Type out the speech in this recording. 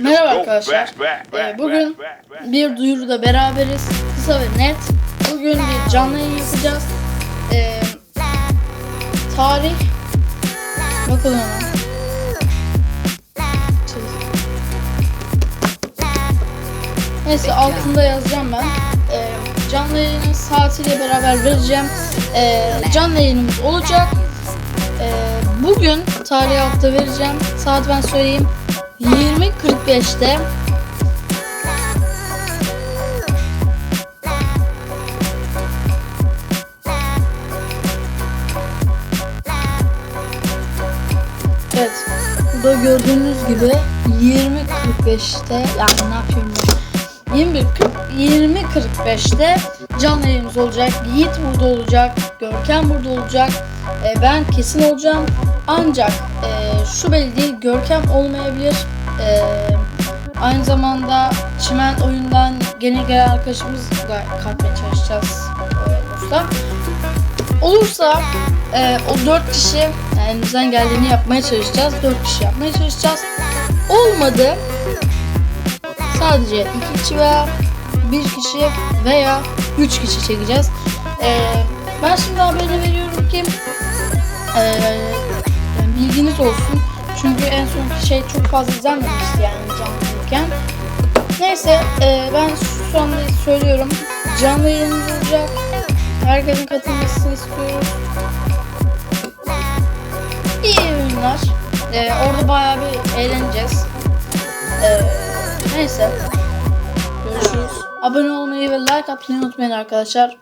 Merhaba arkadaşlar. Ee, bugün bir duyuruda beraberiz. Kısa ve net. Bugün bir canlı yayın yapacağız. Ee, tarih bakalım ona. Neyse altında yazacağım ben. Ee, canlı yayının saatiyle beraber vereceğim. Ee, canlı yayınımız olacak. Ee, bugün tarih altta vereceğim. Saat ben söyleyeyim. 20.45'te Evet. Burada gördüğünüz gibi 20.45'te yani ne yapıyorum ben? 21 20.45'te canlı yayınımız olacak. Yiğit burada olacak. Görkem burada olacak. e, ben kesin olacağım. Ancak e, şu belli değil. Görkem olmayabilir. E, aynı zamanda Çimen oyundan gene gelen arkadaşımız da katmaya çalışacağız. E, dostlar. Olursa e, o 4 kişi yani elimizden geldiğini yapmaya çalışacağız. 4 kişi yapmaya çalışacağız. Olmadı. Sadece 2 kişi veya 1 kişi veya 3 kişi çekeceğiz. E, ben şimdi haberini veriyorum ki e, yani bilginiz olsun. Çünkü en son şey çok fazla izlenmemişti yani canlıyken. Neyse e, ben şu anda söylüyorum. Canlı yayınımız olacak. Herkesin katılmasını istiyoruz. İyi oyunlar. Ee, orada bayağı bir eğleneceğiz. Ee, neyse. Görüşürüz. Abone olmayı ve like atmayı unutmayın arkadaşlar.